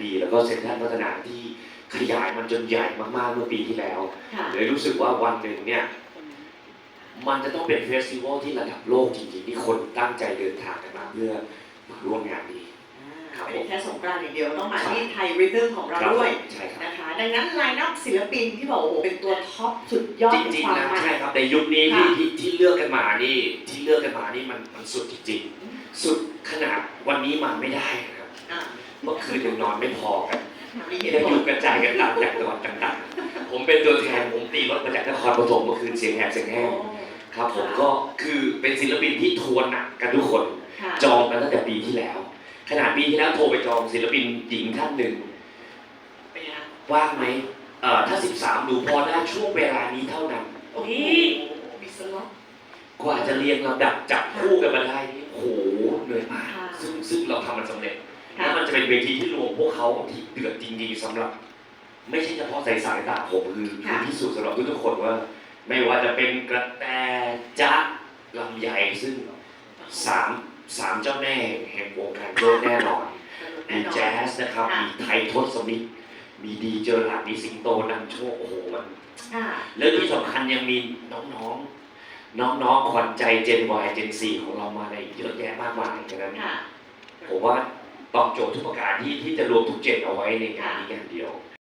บี แล้วก็เซ็นทรัลพัฒนาที่ขยายมันจนใหญ่มากๆเมื่อปีที่แล้วค่ะเลยรู้สึกว่าวันหนึ่งเนี่ยมันจะต้องเป็นเฟสติวัลที่ระดับโลกจริงๆที่คนตั้งใจเดินทางกันมาเพื่อมาร่วมงานนี้ครับไม่ได้แค่สงกรานต์อย่างเดียวต้องมาครับที่ไทยริทึมของเราด้วยใช่ครับนะคะดังนั้นไลน์นับศิลปินที่บอกโอ้โหเป็นตัวท็อปสุดยอดจของริงความๆนะมันใช่ครับในยุคนี้ค่ะที่ที่ที่เลือกกันมานี่ที่เลือกกันมานี่มันมันสุดจริงๆสุดขนาดวันนี้มาไม่ได้นะครับอะ เมื่อคืนยังนอนไม่พอกันมีเหยัตุงผอลยู่กระจายกันตามจากจังหวัดต่างๆ ผมเป็นตัวแทนผมตีรถมาจากนครปฐมเมื่อคืนเสียงแหบเสียงแห้งครับ ผมก็คือเป็นศิลปินที่ทัวร์หนักกันทุกคนค่ะจองกันตั้งแต่ปีที่แล้ว ขนาดปีที่แล้วโทรไปจองศิลปินหญิงท่านหนึ่งเป็นไงคะว่างไหมเอ่อถ้า 13ดูพอได้ช่วงเวลานี้เท่านั้นโอ้โหมีสล็อตกว่าจะเรียงลำดับจับคู่กันมาได้นี่โอ้โหเหนื่อยมากค่ะซึ่งซึ่งเราทำมันสำเร็จ เป็นเวทีที่รวมพวกเขาที่เดือดจริงๆสำหรับ ไม่ใช่เฉพาะสายสายตาผมคือคือที่สุดสำหรับทุกๆคนว่า ไม่ว่าจะเป็นกระแตจ๊ะลำไยซึ่งสามสามเจ้าแม่แห่งวงการโลกแน่นอนแน่มีนอนแจ๊สนะครับค่ะมีไทยทศมิตรมีดีเจอร์หลัดมีสิงโตนำโชคโอ้โหมันค่ะแล้วที่สำคัญยังมีน้องๆ น้องๆขวัญใจเจน Y เจน C ของเรามาในเยอะแยะมากมายฉะนั้นค่ะผมว่า ตอบโจทย์ทุกประการที่ที่จะรวมทุกเจนเอาไว้ในงานนี้งานเดียว